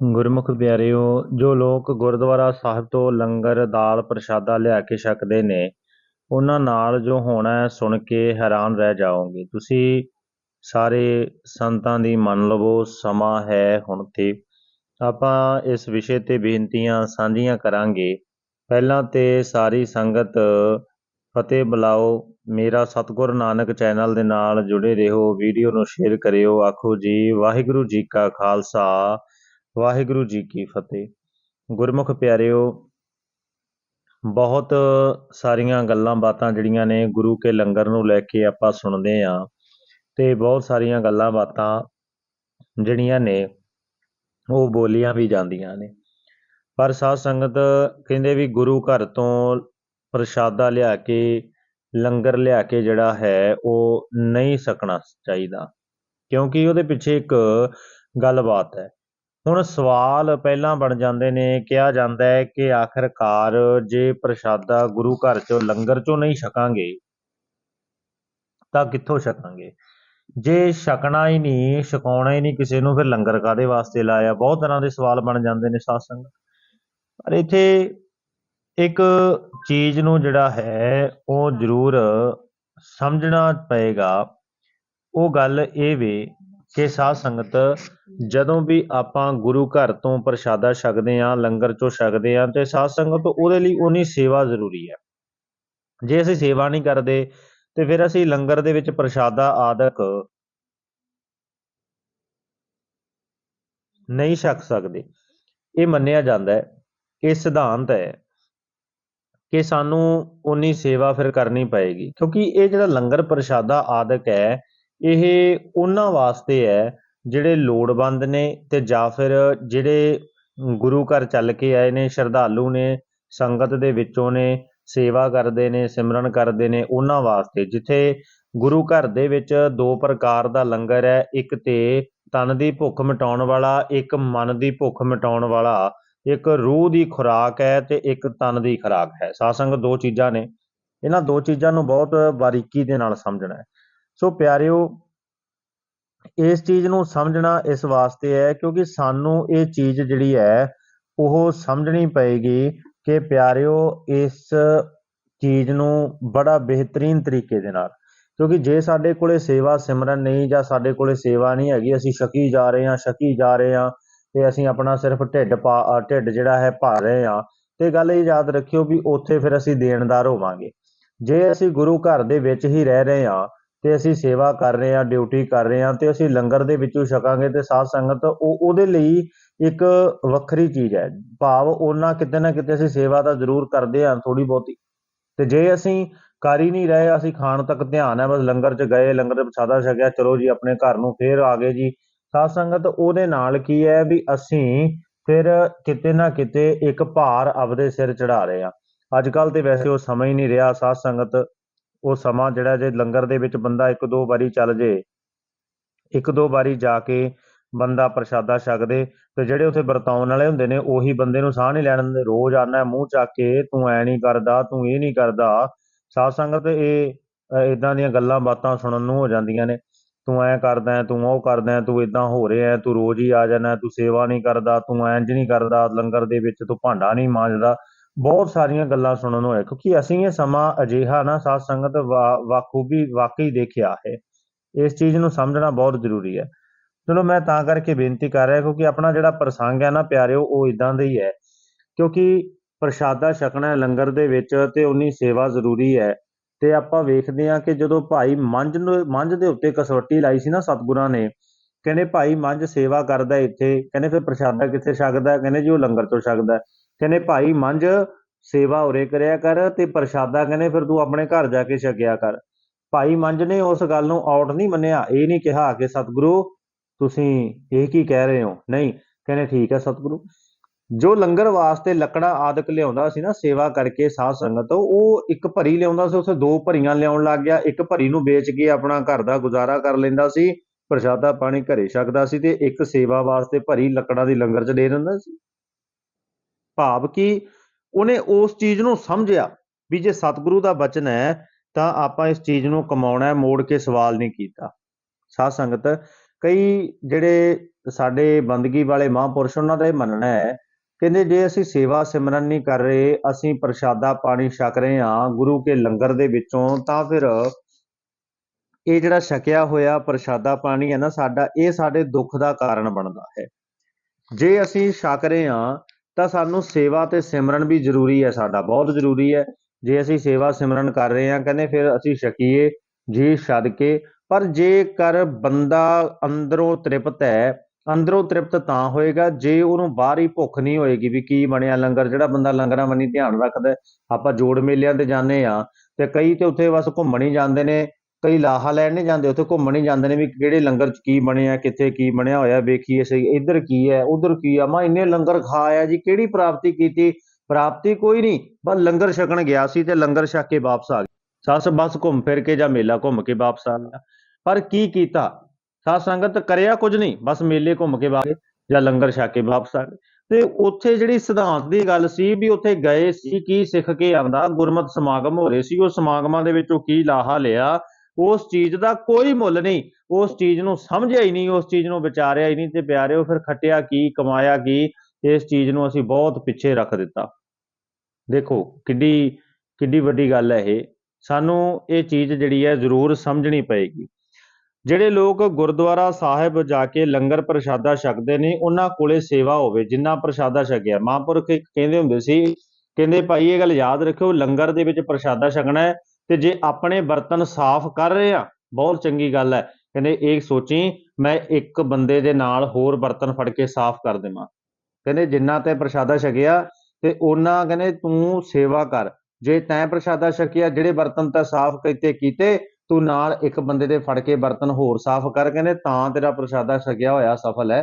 ਗੁਰਮੁਖ ਪਿਆਰਿਓ, ਜੋ ਲੋਕ ਗੁਰਦੁਆਰਾ ਸਾਹਿਬ ਤੋਂ ਲੰਗਰ, ਦਾਲ ਪ੍ਰਸ਼ਾਦਾ ਲਿਆ ਕੇ ਛਕਦੇ ਨੇ, ਉਹਨਾਂ ਨਾਲ ਜੋ ਹੋਣਾ ਸੁਣ ਕੇ ਹੈਰਾਨ ਰਹਿ ਜਾਓਗੇ। ਤੁਸੀਂ ਸਾਰੇ ਸੰਤਾਂ ਦੀ ਮੰਨ ਲਵੋ, ਸਮਾਂ ਹੈ ਹੁਣ ਤੇ। ਆਪਾਂ ਇਸ ਵਿਸ਼ੇ ਤੇ ਬੇਨਤੀਆਂ ਸਾਂਝੀਆਂ ਕਰਾਂਗੇ। ਪਹਿਲਾਂ ਤੇ ਸਾਰੀ ਸੰਗਤ ਫਤਿਹ ਬੁਲਾਓ। ਮੇਰਾ ਸਤਿਗੁਰ ਨਾਨਕ ਚੈਨਲ ਦੇ ਨਾਲ ਜੁੜੇ ਰਹੋ, ਵੀਡੀਓ ਨੂੰ ਸ਼ੇਅਰ ਕਰਿਓ। ਆਖੋ ਜੀ, ਵਾਹਿਗੁਰੂ ਜੀ ਕਾ ਖਾਲਸਾ। ਵਾਹਿਗੁਰੂ ਜੀ ਕੀ ਫਤਿਹ। ਗੁਰਮੁਖ ਪਿਆਰਿਓ, ਬਹੁਤ ਸਾਰੀਆਂ ਗੱਲਾਂ ਬਾਤਾਂ ਜਿਹੜੀਆਂ ਨੇ ਗੁਰੂ ਕੇ ਲੰਗਰ ਨੂੰ ਲੈ ਕੇ ਆਪਾਂ ਸੁਣਦੇ ਆਂ ਤੇ ਬਹੁਤ ਸਾਰੀਆਂ ਗੱਲਾਂ ਬਾਤਾਂ ਜਿਹੜੀਆਂ ਨੇ, ਉਹ ਬੋਲੀਆਂ ਵੀ ਜਾਂਦੀਆਂ ਨੇ। ਪਰ ਸਾਧ ਸੰਗਤ ਕਹਿੰਦੇ ਵੀ ਗੁਰੂ ਘਰ ਤੋਂ ਪ੍ਰਸ਼ਾਦਾ ਲਿਆ ਕੇ, ਲੰਗਰ ਲਿਆ ਕੇ ਜਿਹੜਾ ਹੈ, ਉਹ ਨਹੀਂ ਸਕਣਾ ਚਾਹੀਦਾ। ਕਿਉਂਕਿ ਉਹਦੇ ਪਿੱਛੇ ਇੱਕ ਗੱਲਬਾਤ ਹੈ। ਹੁਣ ਸਵਾਲ ਪਹਿਲਾਂ ਬਣ ਜਾਂਦੇ ਨੇ, ਕਿਹਾ ਜਾਂਦਾ ਹੈ ਕਿ ਆਖਰਕਾਰ ਜੇ ਪ੍ਰਸ਼ਾਦਾ ਗੁਰੂ ਘਰ ਚੋਂ ਲੰਗਰ ਚੋਂ ਨਹੀਂ ਛਕਾਂਗੇ, ਤਾਂ ਕਿੱਥੋਂ ਛਕਾਂਗੇ? ਜੇ ਛਕਣਾ ਹੀ ਨਹੀਂ, ਛਕਾਉਣਾ ਹੀ ਨਹੀਂ ਕਿਸੇ ਨੂੰ, ਫਿਰ ਲੰਗਰ ਕਾਦੇ ਵਾਸਤੇ ਲਾਇਆ? ਬਹੁਤ ਤਰ੍ਹਾਂ ਦੇ ਸਵਾਲ ਬਣ ਜਾਂਦੇ ਨੇ ਸਾਧ ਸੰਗਤ ਪਰ ਇੱਥੇ ਇੱਕ ਚੀਜ਼ ਨੂੰ ਜਿਹੜਾ ਹੈ, ਉਹ ਜ਼ਰੂਰ ਸਮਝਣਾ ਪਏਗਾ। ਉਹ ਗੱਲ ਇਹ ਵੇ ਕਿ ਸਾਧ ਸੰਗਤ, ਜਦੋਂ ਵੀ ਆਪਾਂ ਗੁਰੂ ਘਰ ਤੋਂ ਪ੍ਰਸ਼ਾਦਾ ਛਕਦੇ ਆਂ ਲੰਗਰ ਚੋਂ ਛਕਦੇ ਆਂ ਤੇ ਸਾਧ ਸੰਗਤ ਉਹਦੇ ਲਈ ਉਨੀ ਸੇਵਾ ਜ਼ਰੂਰੀ ਹੈ। ਜੇ ਅਸੀਂ ਸੇਵਾ ਨਹੀਂ ਕਰਦੇ, ਤੇ ਫਿਰ ਅਸੀਂ ਲੰਗਰ ਦੇ ਵਿੱਚ ਪ੍ਰਸ਼ਾਦਾ ਆਦਿਕ ਨਹੀਂ ਛਕ ਸਕਦੇ। ਇਹ ਮੰਨਿਆ ਜਾਂਦਾ ਹੈ ਇਹ ਸਿਧਾਂਤ ਹੈ ਕਿ ਸਾਨੂੰ ਉਨੀ ਸੇਵਾ ਫਿਰ ਕਰਨੀ ਪਏਗੀ, ਕਿਉਂਕਿ ਇਹ ਜਿਹੜਾ ਲੰਗਰ ਪ੍ਰਸ਼ਾਦਾ ਆਦਿਕ ਹੈ ਇਹ ਉਹਨਾਂ ਵਾਸਤੇ ਹੈ ਜਿਹੜੇ ਲੋੜਵੰਦ ਨੇ ਤੇ ਜਾਂ ਫਿਰ ਜਿਹੜੇ ਗੁਰੂ ਘਰ ਚੱਲ ਕੇ ਆਏ ਨੇ, ਸ਼ਰਧਾਲੂ ਨੇ, ਸੰਗਤ ਦੇ ਵਿੱਚੋਂ ਨੇ, ਸੇਵਾ ਕਰਦੇ ਨੇ, ਸਿਮਰਨ ਕਰਦੇ ਨੇ ਉਹਨਾਂ ਵਾਸਤੇ। ਜਿੱਥੇ ਗੁਰੂ ਘਰ ਦੇ ਵਿੱਚ ਦੋ ਪ੍ਰਕਾਰ ਦਾ ਲੰਗਰ ਹੈ, ਇੱਕ ਤੇ ਤਨ ਦੀ ਭੁੱਖ ਮਿਟਾਉਣ ਵਾਲਾ, ਇੱਕ ਮਨ ਦੀ ਭੁੱਖ ਮਿਟਾਉਣ ਵਾਲਾ, ਇੱਕ ਰੂਹ ਦੀ ਖੁਰਾਕ ਹੈ ਤੇ ਇੱਕ ਤਨ ਦੀ ਖੁਰਾਕ ਹੈ। ਸਾਸੰਗ ਦੋ ਚੀਜ਼ਾਂ ਨੇ। ਇਹਨਾਂ ਦੋ ਚੀਜ਼ਾਂ ਨੂੰ ਬਹੁਤ ਬਾਰੀਕੀ ਦੇ ਨਾਲ ਸਮਝਣਾ ਹੈ। ਸੋ ਪਿਆਰਿਓ, ਇਸ ਚੀਜ਼ ਨੂੰ ਸਮਝਣਾ ਇਸ ਵਾਸਤੇ ਹੈ ਕਿਉਂਕਿ ਸਾਨੂੰ ਇਹ ਚੀਜ਼ ਜਿਹੜੀ ਹੈ, ਉਹ ਸਮਝਣੀ ਪਏਗੀ ਕਿ ਪਿਆਰਿਓ, ਇਸ ਚੀਜ਼ ਨੂੰ ਬੜਾ ਬਿਹਤਰੀਨ ਤਰੀਕੇ ਦੇ ਨਾਲ। ਕਿਉਂਕਿ ਜੇ ਸਾਡੇ ਕੋਲੇ ਸੇਵਾ ਸਿਮਰਨ ਨਹੀਂ ਜਾਂ ਸਾਡੇ ਕੋਲੇ ਸੇਵਾ ਨਹੀਂ ਹੈਗੀ, ਅਸੀਂ ਛਕੀ ਜਾ ਰਹੇ ਹਾਂ, ਛਕੀ ਜਾ ਰਹੇ ਹਾਂ ਤੇ ਅਸੀਂ ਆਪਣਾ ਸਿਰਫ ਢਿੱਡ ਪਾ, ਢਿੱਡ ਜਿਹੜਾ ਹੈ ਭਰ ਰਹੇ ਹਾਂ, ਤੇ ਗੱਲ ਇਹ ਯਾਦ ਰੱਖਿਓ ਵੀ ਉੱਥੇ ਫਿਰ ਅਸੀਂ ਦੇਣਦਾਰ ਹੋਵਾਂਗੇ। ਜੇ ਅਸੀਂ ਗੁਰੂ ਘਰ ਦੇ ਵਿੱਚ ਹੀ ਰਹਿ ਰਹੇ ਹਾਂ ਤੇ ਅਸੀਂ ਸੇਵਾ ਕਰ ਰਹੇ ਹਾਂ ਡਿਊਟੀ ਕਰ ਰਹੇ ਹਾਂ ਤੇ ਅਸੀਂ ਲੰਗਰ ਦੇ ਵਿੱਚੋਂ ਛਕਾਂਗੇ ਤੇ ਸਾਧ ਸੰਗਤ ਉਹ ਉਹਦੇ ਲਈ ਇੱਕ ਵੱਖਰੀ ਚੀਜ਼ ਹੈ। ਭਾਵ ਉਹਨਾਂ ਕਿਤੇ ਨਾ ਕਿਤੇ ਅਸੀਂ ਸੇਵਾ ਤਾਂ ਜ਼ਰੂਰ ਕਰਦੇ ਹਾਂ ਥੋੜੀ ਬਹੁਤੀ। ਤੇ ਜੇ ਅਸੀਂ ਕਰ ਹੀ ਨਹੀਂ ਰਹੇ, ਅਸੀਂ ਖਾਣ ਤੱਕ ਧਿਆਨ ਹੈ, ਬਸ ਲੰਗਰ 'ਚ ਗਏ, ਲੰਗਰ ਦੇ ਪ੍ਰਸਾਦਾ ਛਕਿਆ, ਚਲੋ ਜੀ ਆਪਣੇ ਘਰ ਨੂੰ ਫੇਰ ਆ ਗਏ ਜੀ। ਸਾਧ ਸੰਗਤ ਉਹਦੇ ਨਾਲ ਕੀ ਹੈ ਵੀ ਅਸੀਂ ਫਿਰ ਕਿਤੇ ਨਾ ਕਿਤੇ ਇੱਕ ਭਾਰ ਆਪਦੇ ਸਿਰ ਚੜਾ ਰਹੇ ਆ ਅੱਜ ਕੱਲ ਤੇ ਵੈਸੇ ਉਹ ਸਮਾਂ ਹੀ ਨਹੀਂ ਰਿਹਾ ਸਾਧ ਸੰਗਤ ਉਹ ਸਮਾਂ ਜਿਹੜਾ ਜੇ ਲੰਗਰ ਦੇ ਵਿੱਚ ਬੰਦਾ ਇੱਕ ਦੋ ਵਾਰੀ ਚੱਲ ਜੇ ਇੱਕ ਦੋ ਵਾਰੀ ਜਾ ਕੇ ਬੰਦਾ ਪ੍ਰਸ਼ਾਦਾ ਛਕਦੇ ਤੇ ਜਿਹੜੇ ਉੱਥੇ ਵਰਤਾਉਣ ਵਾਲੇ ਹੁੰਦੇ ਨੇ ਉਹੀ ਬੰਦੇ ਨੂੰ ਸਾਹ ਨਹੀਂ ਲੈਣ ਦਿੰਦੇ ਰੋਜ਼ ਆਣਾ ਮੂੰਹ ਚੱਕ ਕੇ ਤੂੰ ਐ ਨਹੀਂ ਕਰਦਾ ਤੂੰ ਇਹ ਨਹੀਂ ਕਰਦਾ। ਸਾਧ ਸੰਗਤ ਇਹ ਇਦਾਂ ਦੀਆਂ ਗੱਲਾਂ ਬਾਤਾਂ ਸੁਣਨ ਨੂੰ ਹੋ ਜਾਂਦੀਆਂ ਨੇ। ਤੂੰ ਐ ਕਰਦਾ ਤੂੰ ਉਹ ਕਰਦਾ ਤੂੰ ਇਦਾਂ ਹੋ ਰਿਹਾ ਹੈ, ਤੂੰ ਰੋਜ਼ ਹੀ ਆ ਜਾਣਾ ਤੂੰ ਸੇਵਾ ਨਹੀਂ ਕਰਦਾ ਤੂੰ ਇੰਜ ਨਹੀਂ ਕਰਦਾ ਲੰਗਰ ਦੇ ਵਿੱਚ ਤੂੰ ਭਾਂਡਾ ਨਹੀਂ ਮਾਂਜਦਾ। ਬਹੁਤ ਸਾਰੀਆਂ ਗੱਲਾਂ ਸੁਣਨ ਨੂੰ ਹੋਏ ਕਿਉਂਕਿ ਅਸੀਂ ਇਹ ਸਮਾਂ ਅਜਿਹਾ ਨਾ ਸਾਧ ਸੰਗਤ ਵਾਖੂਬੀ ਵਾਕਈ ਦੇਖਿਆ ਹੈ। ਇਸ ਚੀਜ਼ ਨੂੰ ਸਮਝਣਾ ਬਹੁਤ ਜ਼ਰੂਰੀ ਹੈ। ਚਲੋ ਮੈਂ ਤਾਂ ਕਰਕੇ ਬੇਨਤੀ ਕਰ ਰਿਹਾ, ਕਿਉਂਕਿ ਆਪਣਾ ਜਿਹੜਾ ਪ੍ਰਸੰਗ ਹੈ ਨਾ ਪਿਆਰਿਓ, ਉਹ ਇਦਾਂ ਦਾ ਹੀ ਹੈ। ਕਿਉਂਕਿ ਪ੍ਰਸ਼ਾਦਾ ਛਕਣਾ ਲੰਗਰ ਦੇ ਵਿੱਚ ਤੇ ਉਨੀ ਸੇਵਾ ਜ਼ਰੂਰੀ ਹੈ। ਤੇ ਆਪਾਂ ਵੇਖਦੇ ਹਾਂ ਕਿ ਜਦੋਂ ਭਾਈ ਮੰਝ ਨੂੰ, ਮੰਝ ਦੇ ਉੱਤੇ ਕਸਵੱਟੀ ਲਾਈ ਸੀ ਨਾ ਸਤਿਗੁਰਾਂ ਨੇ, ਕਹਿੰਦੇ ਭਾਈ ਮੰਝ ਸੇਵਾ ਕਰਦਾ ਇੱਥੇ, ਕਹਿੰਦੇ ਫਿਰ ਪ੍ਰਸ਼ਾਦਾ ਕਿੱਥੇ ਛਕਦਾ, ਕਹਿੰਦੇ ਜੀ ਉਹ ਲੰਗਰ ਤੋਂ ਛਕਦਾ। ਕਹਿੰਦੇ, ਭਾਈ, ਮੰਝ, ਸੇਵਾ ਉਰੇ ਕਰਿਆ ਕਰ ਤੇ ਪ੍ਰਸ਼ਾਦਾ, ਕਹਿੰਦੇ, ਫਿਰ ਤੂੰ ਆਪਣੇ ਘਰ ਜਾ ਕੇ ਛਕਿਆ ਕਰ। ਭਾਈ, ਮੰਝ ਨੇ ਉਸ ਗੱਲ ਨੂੰ ਆਊਟ ਨਹੀਂ ਮੰਨਿਆ। ਇਹ ਨਹੀਂ ਕਿਹਾ ਕਿ, ਸਤਿਗੁਰੂ, ਤੁਸੀਂ ਇਹ ਕੀ ਕਹਿ ਰਹੇ ਹੋ? ਨਹੀਂ, ਕਹਿੰਦੇ, ਠੀਕ ਹੈ, ਸਤਿਗੁਰੂ। ਜੋ ਲੰਗਰ ਵਾਸਤੇ ਲੱਕੜਾ ਆਦਿਕ ਲਿਆਉਂਦਾ ਸੀ ਨਾ, ਸੇਵਾ ਕਰਕੇ ਸਾਧ ਸੰਗਤ, ਉਹ ਇੱਕ ਭਰੀ ਲਿਆਉਂਦਾ ਸੀ ਉਸੇ ਦੋ ਭਰੀਆਂ ਲਿਆਉਣ ਲੱਗ ਗਿਆ। ਇੱਕ ਭਰੀ ਨੂੰ ਵੇਚ ਕੇ ਆਪਣਾ ਘਰ ਦਾ ਗੁਜ਼ਾਰਾ ਕਰ ਲੈਂਦਾ ਸੀ, ਪ੍ਰਸ਼ਾਦਾ ਪਾਣੀ ਘਰੇ ਛਕਦਾ ਸੀ ਤੇ ਇੱਕ ਸੇਵਾ ਵਾਸਤੇ ਭਰੀ ਲੱਕੜਾਂ ਦੀ ਲੰਗਰ ਚ ਦੇ ਦਿੰਦਾ ਸੀ। ਭਾਵ ਕਿ ਉਹਨੇ ਉਸ ਚੀਜ਼ ਨੂੰ ਸਮਝਿਆ ਵੀ ਜੇ ਸਤਿਗੁਰੂ ਦਾ ਬਚਨ ਹੈ ਤਾਂ ਆਪਾਂ ਇਸ ਚੀਜ਼ ਨੂੰ ਕਮਾਉਣਾ ਮੋੜ ਕੇ ਸਵਾਲ ਨਹੀਂ ਕੀਤਾ। ਸਾਧ ਸੰਗਤ, ਕਈ ਜਿਹੜੇ ਸਾਡੇ ਬੰਦਗੀ ਵਾਲੇ ਮਹਾਂਪੁਰਸ਼ ਉਹਨਾਂ ਦਾ ਇਹ ਮੰਨਣਾ ਹੈ, ਕਹਿੰਦੇ ਜੇ ਅਸੀਂ ਸੇਵਾ ਸਿਮਰਨ ਨਹੀਂ ਕਰ ਰਹੇ, ਅਸੀਂ ਪ੍ਰਸ਼ਾਦਾ ਪਾਣੀ ਛਕ ਰਹੇ ਹਾਂ ਗੁਰੂ ਕੇ ਲੰਗਰ ਦੇ ਵਿੱਚੋਂ, ਤਾਂ ਫਿਰ ਇਹ ਜਿਹੜਾ ਛਕਿਆ ਹੋਇਆ ਪ੍ਰਸ਼ਾਦਾ ਪਾਣੀ ਹੈ ਨਾ ਸਾਡਾ, ਇਹ ਸਾਡੇ ਦੁੱਖ ਦਾ ਕਾਰਨ ਬਣਦਾ ਹੈ। ਜੇ ਅਸੀਂ ਛਕ ਰਹੇ ਹਾਂ ਤਾਂ ਸਾਨੂੰ ਸੇਵਾ ਤੇ ਸਿਮਰਨ ਵੀ ਜ਼ਰੂਰੀ ਹੈ ਸਾਡਾ, ਬਹੁਤ ਜ਼ਰੂਰੀ ਹੈ। ਜੇ ਅਸੀਂ ਸੇਵਾ ਸਿਮਰਨ ਕਰ ਰਹੇ ਹਾਂ, ਕਹਿੰਦੇ ਫਿਰ ਅਸੀਂ ਛਕੀਏ ਜੀ ਛੱਡ ਕੇ ਪਰ ਜੇਕਰ ਬੰਦਾ ਅੰਦਰੋਂ ਤ੍ਰਿਪਤ ਹੈ, ਅੰਦਰੋਂ ਤ੍ਰਿਪਤ ਤਾਂ ਹੋਏਗਾ, ਜੇ ਉਹਨੂੰ ਬਾਹਰ ਹੀ ਭੁੱਖ ਨਹੀਂ ਹੋਏਗੀ ਵੀ ਕੀ ਬਣਿਆ ਲੰਗਰ, ਜਿਹੜਾ ਬੰਦਾ ਲੰਗਰਾਂ ਮੰਨੀ ਧਿਆਨ ਰੱਖਦਾ, ਆਪਾਂ ਜੋੜ ਮੇਲਿਆਂ ਤੇ ਜਾਂਦੇ ਆ ਤੇ ਕਈ ਤੇ ਉੱਥੇ ਬਸ ਘੁੰਮਣ ਹੀ ਜਾਂਦੇ ਨੇ ਕਈ ਲਾਹਾ ਲੈਣ ਨਹੀਂ ਜਾਂਦੇ, ਉੱਥੇ ਘੁੰਮਣ ਹੀ ਜਾਂਦੇ ਨੇ ਵੀ ਕਿਹੜੇ ਲੰਗਰ ਚ ਕੀ ਬਣਿਆ, ਕਿੱਥੇ ਕੀ ਬਣਿਆ ਹੋਇਆ, ਵੇਖੀਏ ਸਹੀ, ਇੱਧਰ ਕੀ ਹੈ, ਉਧਰ ਕੀ ਆ, ਮੈਂ ਇੰਨੇ ਲੰਗਰ ਖਾਇਆ ਜੀ, ਕਿਹੜੀ ਪ੍ਰਾਪਤੀ ਕੀਤੀ? ਪ੍ਰਾਪਤੀ ਕੋਈ ਨਹੀਂ, ਬਸ ਲੰਗਰ ਛਕਣ ਗਿਆ ਸੀ ਤੇ ਲੰਗਰ ਛਕ ਕੇ ਵਾਪਸ ਆ ਗਿਆ ਸੱਸ ਬਸ ਘੁੰਮ ਫਿਰ ਕੇ ਜਾਂ ਮੇਲਾ ਘੁੰਮ ਕੇ ਵਾਪਸ ਆ ਗਿਆ। ਪਰ ਕੀ ਕੀਤਾ? ਸਾਧ ਸੰਗਤ ਕਰਿਆ ਕੁਝ ਨਹੀਂ, ਬਸ ਮੇਲੇ ਘੁੰਮ ਕੇ ਵਾਪਸ ਜਾਂ ਲੰਗਰ ਛਕ ਕੇ ਵਾਪਸ ਆ ਗਏ। ਤੇ ਉੱਥੇ ਜਿਹੜੀ ਸਿਧਾਂਤ ਦੀ ਗੱਲ ਸੀ ਵੀ ਉੱਥੇ ਗਏ ਸੀ, ਕੀ ਸਿੱਖ ਕੇ ਆਂਦਾ ਗੁਰਮਤ ਸਮਾਗਮ ਹੋ ਰਹੇ ਸੀ, ਉਹ ਸਮਾਗਮਾਂ ਦੇ ਵਿੱਚ ਉਹ ਕੀ ਲਾਹਾ ਲਿਆ ਉਸ ਚੀਜ਼ ਦਾ ਕੋਈ ਮੁੱਲ ਨਹੀਂ, ਉਸ ਚੀਜ਼ ਨੂੰ ਸਮਝਿਆ ਹੀ ਨਹੀਂ, ਉਸ ਚੀਜ਼ ਨੂੰ ਵਿਚਾਰਿਆ ਹੀ ਨਹੀਂ ਤੇ ਪਿਆਰਿਓ ਫਿਰ ਖੱਟਿਆ ਕੀ, ਕਮਾਇਆ ਕੀ, ਇਸ ਚੀਜ਼ ਨੂੰ ਅਸੀਂ ਬਹੁਤ ਪਿੱਛੇ ਰੱਖ ਦਿੱਤਾ। ਦੇਖੋ, ਕਿੱਡੀ ਕਿੱਡੀ ਵੱਡੀ ਗੱਲ ਹੈ ਇਹ। ਸਾਨੂੰ ਇਹ ਚੀਜ਼ ਜਿਹੜੀ ਹੈ ਜ਼ਰੂਰ ਸਮਝਣੀ ਪਏਗੀ। ਜਿਹੜੇ ਲੋਕ ਗੁਰਦੁਆਰਾ ਸਾਹਿਬ ਜਾ ਕੇ ਲੰਗਰ ਪ੍ਰਸ਼ਾਦਾ ਛਕਦੇ ਨੇ, ਉਹਨਾਂ ਕੋਲੇ ਸੇਵਾ ਹੋਵੇ, ਜਿੰਨਾ ਪ੍ਰਸ਼ਾਦਾ ਛਕਿਆ। ਮਹਾਂਪੁਰਖ ਇੱਕ ਕਹਿੰਦੇ ਹੁੰਦੇ ਸੀ, ਕਹਿੰਦੇ ਭਾਈ ਇਹ ਗੱਲ ਯਾਦ ਰੱਖਿਓ, ਲੰਗਰ ਦੇ ਵਿੱਚ ਪ੍ਰਸ਼ਾਦਾ ਛਕਣਾ ਹੈ ਤੇ ਜੇ ਆਪਣੇ ਬਰਤਨ ਸਾਫ਼ ਕਰ ਰਹੇ ਆ, ਬਹੁਤ ਚੰਗੀ ਗੱਲ ਹੈ। ਕਹਿੰਦੇ ਇਹ ਸੋਚੀ, ਮੈਂ ਇੱਕ ਬੰਦੇ ਦੇ ਨਾਲ ਹੋਰ ਬਰਤਨ ਫੜ ਕੇ ਸਾਫ਼ ਕਰ ਦੇਵਾਂ। ਕਹਿੰਦੇ ਜਿੰਨਾ ਤੇ ਪ੍ਰਸ਼ਾਦਾ ਛਕਿਆ ਤੇ ਉਹਨਾਂ ਕਹਿੰਦੇ ਤੂੰ ਸੇਵਾ ਕਰ। ਜੇ ਤੈਂ ਪ੍ਰਸ਼ਾਦਾ ਛਕਿਆ, ਜਿਹੜੇ ਬਰਤਨ ਤਾਂ ਸਾਫ਼ ਕੀਤੇ ਕੀਤੇ, ਤੂੰ ਨਾਲ ਇੱਕ ਬੰਦੇ ਦੇ ਫੜ ਕੇ ਬਰਤਨ ਹੋਰ ਸਾਫ਼ ਕਰ। ਕਹਿੰਦੇ ਤਾਂ ਤੇਰਾ ਪ੍ਰਸ਼ਾਦਾ ਛਕਿਆ ਹੋਇਆ ਸਫਲ ਹੈ।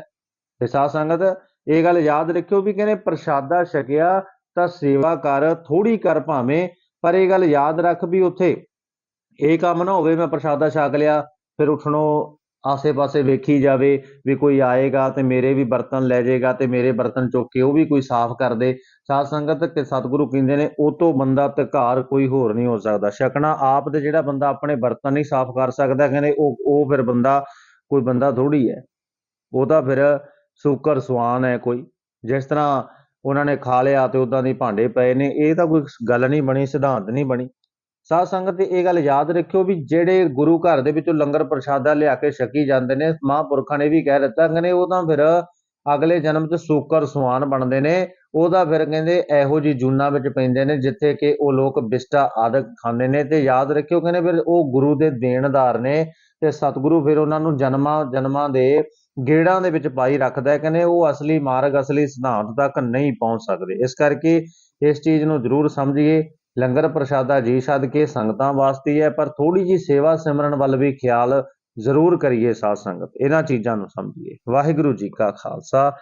ਤੇ ਸਾਧ ਸੰਗਤ, ਇਹ ਗੱਲ ਯਾਦ ਰੱਖਿਓ ਵੀ ਕਹਿੰਦੇ ਪ੍ਰਸ਼ਾਦਾ ਛਕਿਆ ਤਾਂ ਸੇਵਾ ਕਰ ਥੋੜੀ ਕਰ ਭਾਵੇਂ ਪਰ ਇਹ ਗੱਲ ਯਾਦ ਰੱਖ ਵੀ ਉੱਥੇ ਇਹ ਕੰਮ ਨਾ ਹੋਵੇ, ਮੈਂ ਪ੍ਰਸ਼ਾਦਾ ਛਕ ਲਿਆ, ਫਿਰ ਉੱਠਣੋਂ ਆਸੇ-ਪਾਸੇ ਵੇਖੀ ਜਾਵੇ ਵੀ ਕੋਈ ਆਏਗਾ ਤੇ ਮੇਰੇ ਵੀ ਬਰਤਨ ਲੈ ਜਾਏਗਾ ਤੇ ਮੇਰੇ ਬਰਤਨ ਚੁੱਕ ਕੇ ਉਹ ਵੀ ਕੋਈ ਸਾਫ਼ ਕਰ ਦੇ। ਸਾਧ ਸੰਗਤ ਤੇ ਸਤਿਗੁਰੂ ਕਹਿੰਦੇ ਨੇ, ਉਹ ਤੋਂ ਬੰਦਾ ਧਕਾਰ ਕੋਈ ਹੋਰ ਨਹੀਂ ਹੋ ਸਕਦਾ। ਛਕਣਾ ਆਪ ਦੇ ਜਿਹੜਾ ਬੰਦਾ ਆਪਣੇ ਬਰਤਨ ਨਹੀਂ ਸਾਫ਼ ਕਰ ਸਕਦਾ, ਕਹਿੰਦੇ ਉਹ ਉਹ ਫਿਰ ਬੰਦਾ, ਕੋਈ ਬੰਦਾ ਥੋੜੀ ਹੈ। ਉਹ ਤਾਂ ਫਿਰ ਸੂਕਰ ਸਵਾਨ ਹੈ ਕੋਈ। ਜਿਸ ਤਰ੍ਹਾਂ ਉਹਨਾਂ ਨੇ ਖਾ ਲਿਆ ਤੇ ਉਦਾਂ ਦੇ ਭਾਂਡੇ ਪਏ ਨੇ। ਇਹ ਤਾਂ ਕੋਈ ਗੱਲ ਨਹੀਂ ਬਣੀ, ਸਿਧਾਂਤ ਨਹੀਂ ਬਣੀ। ਸਾਧ ਸੰਗਤ, ਇਹ ਗੱਲ ਯਾਦ ਰੱਖਿਓ ਵੀ ਜਿਹੜੇ ਗੁਰੂ ਘਰ ਦੇ ਵਿੱਚੋਂ ਲੰਗਰ ਪ੍ਰਸ਼ਾਦਾ ਲਿਆ ਕੇ ਛਕੀ ਜਾਂਦੇ ਨੇ, ਮਹਾਂਪੁਰਖਾਂ ਨੇ ਵੀ ਕਹਿ ਦਿੱਤਾ, ਕਹਿੰਦੇ ਉਹ ਤਾਂ ਫਿਰ ਅਗਲੇ ਜਨਮ 'ਚ ਸੂਕਰ ਸੁਆਨ ਬਣਦੇ ਨੇ। ਉਹਦਾ ਫਿਰ ਕਹਿੰਦੇ ਇਹੋ ਜੀ ਜੂਨਾਂ ਵਿੱਚ ਪੈਂਦੇ ਨੇ ਜਿੱਥੇ ਕਿ ਉਹ ਲੋਕ ਬਿਸਟਾ ਆਦਿਕ ਖਾਂਦੇ ਨੇ। ਤੇ ਯਾਦ ਰੱਖਿਓ ਕਹਿੰਦੇ ਫਿਰ ਉਹ ਗੁਰੂ ਦੇ ਦੇਣਦਾਰ ਨੇ ਤੇ ਸਤਿਗੁਰੂ ਫਿਰ ਉਹਨਾਂ ਨੂੰ ਜਨਮਾਂ ਜਨਮਾਂ ਦੇ ਗੇੜਾਂ ਦੇ ਵਿੱਚ ਪਾਈ ਰੱਖਦਾ ਹੈ, ਕਹਿੰਦੇ ਉਹ ਅਸਲੀ ਮਾਰਗ, ਅਸਲੀ ਸਿਧਾਂਤ ਤੱਕ ਨਹੀਂ ਪਹੁੰਚ ਸਕਦੇ। ਇਸ ਕਰਕੇ ਇਸ ਚੀਜ਼ ਨੂੰ ਜ਼ਰੂਰ ਸਮਝੀਏ। ਲੰਗਰ ਪ੍ਰਸ਼ਾਦਾ ਜੀ ਛੱਡ ਕੇ ਸੰਗਤਾਂ ਵਾਸਤੇ ਹੈ, ਪਰ ਥੋੜੀ ਜੀ ਸੇਵਾ ਸਿਮਰਨ ਵੱਲ ਵੀ ਖਿਆਲ ਜ਼ਰੂਰ ਕਰੀਏ ਸਾਧ ਸੰਗਤ। ਇਹਨਾਂ ਚੀਜ਼ਾਂ ਨੂੰ ਸਮਝੀਏ। ਵਾਹਿਗੁਰੂ ਜੀ ਕਾ ਖਾਲਸਾ।